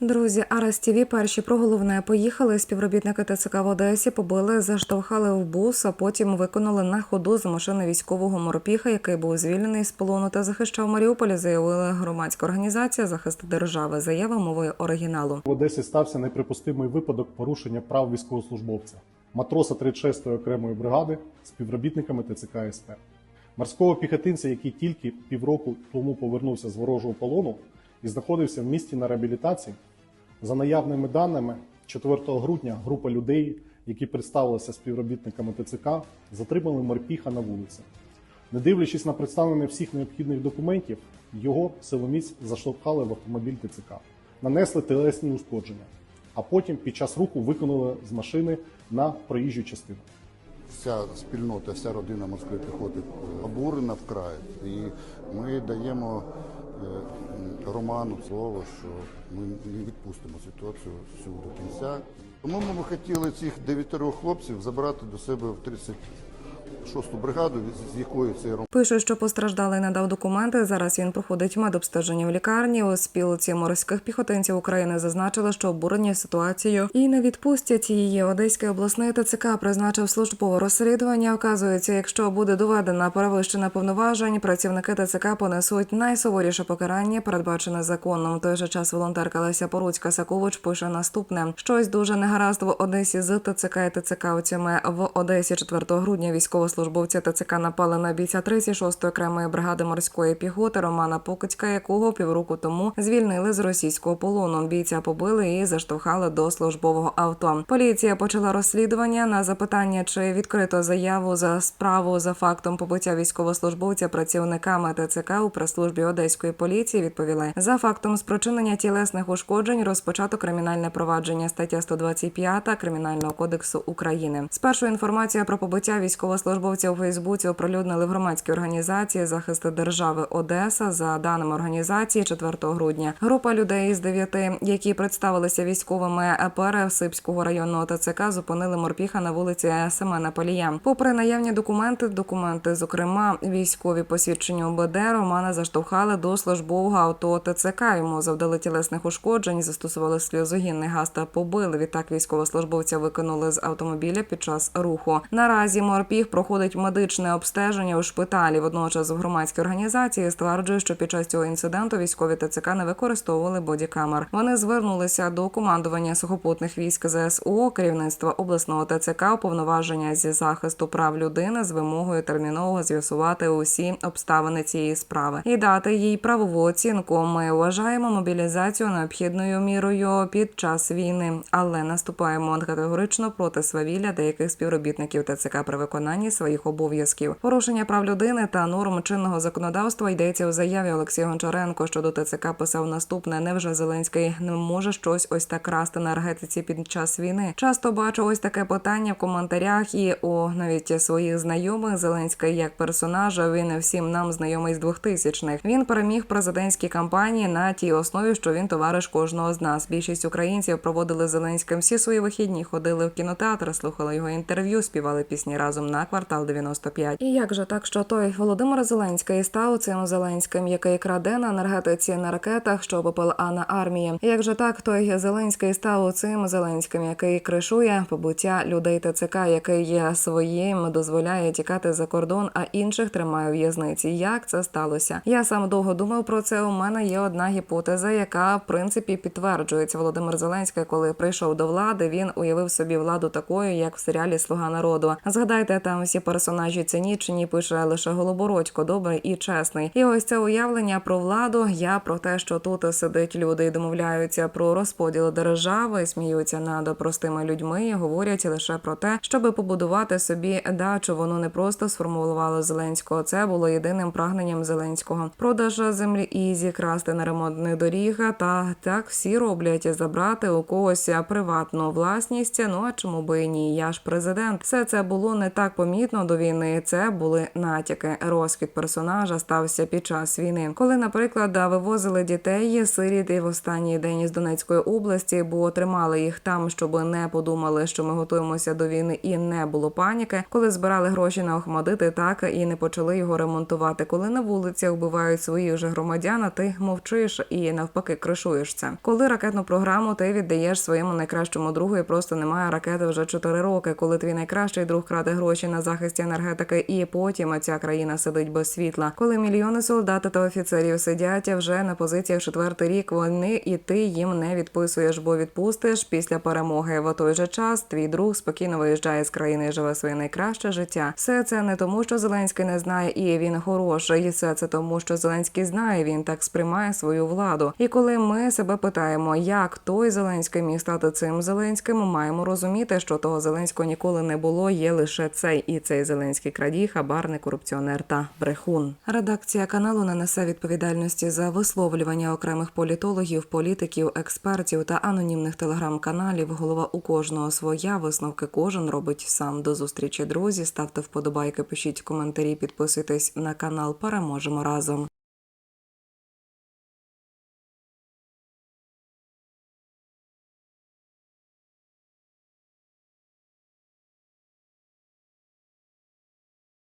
Друзі, Арас ТІВІ перші про головне поїхали. Співробітники ТЦК в Одесі побили, заштовхали в бус, а потім виконали на ходу з машини військового морпіха, який був звільнений з полону та захищав Маріуполь. Заявила громадська організація захист держави. Заява мовою оригіналу. В Одесі стався неприпустимий випадок порушення прав військовослужбовця, матроса 36-ї окремої бригади співробітниками ТЦК СП. Морського піхотинця, який тільки півроку тому повернувся з ворожого полону і знаходився в місті на реабілітації. За наявними даними, 4 грудня група людей, які представилися співробітниками ТЦК, затримали морпіха на вулиці. Не дивлячись на представлення всіх необхідних документів, його силоміць заштовхали в автомобіль ТЦК, нанесли телесні ушкодження, а потім під час руху виконали з машини на проїжджу частину. Вся спільнота, вся родина морської піхоти обурена вкрай. І ми даємо Роману слово, що ми не відпустимо ситуацію всю до кінця. Тому ми хотіли цих дев'ятеро хлопців забрати до себе в 36-ту бригаду, з- якої цей Роман. Пише, що постраждалий надав документи. Зараз він проходить медобстеження в лікарні. У спілці морських піхотинців України зазначили, що обурені ситуацією і не відпустять її. Одеський обласний ТЦК призначив службове розслідування. Вказується, якщо буде доведена перевищена повноважень, працівники ТЦК понесуть найсуворіше покарання, передбачене законом. В той же час волонтерка Леся Поруцька Сакович пише наступне: щось дуже негаразд в Одесі з ТЦК і ТЦКівцями. В Одесі 4 грудня військовослужбовці ТЦК напали на бійця 36-ї окремої бригади морської піхоти Романа Покицька, якого півроку тому звільнили з російського полону. Бійця побили і заштовхали до службового авто. Поліція почала розслідування на запитання, чи відкрито заяву за справу за фактом побиття військовослужбовця працівниками ТЦК у прес-службі одеської поліції. Відповіли за фактом спричинення тілесних ушкоджень. Розпочато кримінальне провадження стаття 125 кримінального кодексу України. Спершу інформація про побиття військовослужбовця у Фейсбуці оприлюднили в громадській організації захист держави Одеса. За даними організації, 4 грудня група людей з дев'яти, які представилися військовими Пересипського районного ТЦК, зупинили морпіха на вулиці Семена Палія. Попри наявні документи, документи, зокрема військові посвідчення ОБД, Романа заштовхали до службового авто ТЦК. Йому завдали тілесних ушкоджень, застосували сльозогінний газ та побили. Відтак військовослужбовця викинули з автомобіля під час руху. Наразі морпіх проходить медичне обстеження у шпиталі. Водночас в громадській організації стверджує, що під час цього інциденту військові ТЦК не використовували бодікамер. Вони звернулися до командування сухопутних військ ЗСУ, керівництва обласного ТЦК, уповноваження зі захисту прав людини з вимогою терміново з'ясувати усі обставини цієї справи і дати їй правову оцінку. Ми вважаємо мобілізацію необхідною мірою під час війни, але наступаємо категорично проти свавілля деяких співробітників ТЦК при виконанні своїх обов'язків. Порушення прав людини та норм чинного законодавства йдеться у заяві Олексія Гончаренко щодо ТЦК писав наступне: невже Зеленський не може щось ось так красти на енергетиці під час війни? Часто бачу ось таке питання в коментарях і у навіть своїх знайомих. Зеленський як персонаж. Він всім нам знайомий з 2000-х. Він переміг в президентській кампанії на тій основі, що він товариш кожного з нас. Більшість українців проводили Зеленським всі свої вихідні, ходили в кінотеатр, слухали його інтерв'ю, співали пісні разом на квартал 95. І як же так, що той Володимир Зеленський став цим Зеленським, який краде на енергетиці на ракетах, що ППЛА на армії? Як же так, той Зеленський став цим Зеленським, який кришує побуття людей ТЦК, який є своїм дозволяє тікати за кордон, а інших тримає в'язниці? Як це сталося? Я сам довго думав про це. У мене є одна гіпотеза, яка в принципі підтверджується. Володимир Зеленський, коли прийшов до влади, він уявив собі владу такою, як в серіалі Слуга народу. Згадайте, там всі персонажі цинічні, пише лише Голобородько, добрий і чесний. І ось це уявлення про владу. Я про те, що тут сидить люди і домовляються про розподіл держави, сміються над простими людьми, говорять лише про те, щоб побудувати собі дачу. Воно не просто сформулювало Зеленського. Це було єдиним прагненням Зеленського. Продаж землі ізі, красти на ремонтних доріг. Та так всі роблять забрати у когось приватну власність. Ну а чому би і ні? Я ж президент. Все це було не так помітно помітно до війни. Це були натяки. Розквіт персонажа стався під час війни, коли, наприклад, вивозили дітей сиріт і в останній день із Донецької області, бо тримали їх там, щоб не подумали, що ми готуємося до війни, і не було паніки. Коли збирали гроші на Охмадити, так і не почали його ремонтувати. Коли на вулицях вбивають своїх же громадян, ти мовчиш і навпаки кришуєш це. Коли ракетну програму ти віддаєш своєму найкращому другу, і просто немає ракети вже 4 роки. Коли твій найкращий друг краде гроші на захисті енергетики, і потім ця країна сидить без світла. Коли мільйони солдат та офіцерів сидять вже на позиціях четвертий рік війни, і ти їм не відписуєш, бо відпустиш після перемоги. В той же час твій друг спокійно виїжджає з країни і живе своє найкраще життя. Все це не тому, що Зеленський не знає, і він хороший. Все це тому, що Зеленський знає, він так сприймає свою владу. І коли ми себе питаємо, як той Зеленський міг стати цим Зеленським, маємо розуміти, що того Зеленського ніколи не було. Є лише цей і цей Зеленський крадій, хабарник, корупціонер та брехун. Редакція каналу не несе відповідальності за висловлювання окремих політологів, політиків, експертів та анонімних телеграм-каналів. Голова у кожного своя висновки кожен робить сам. До зустрічі, друзі. Ставте вподобайки, пишіть коментарі, підписуйтесь на канал. Переможемо разом.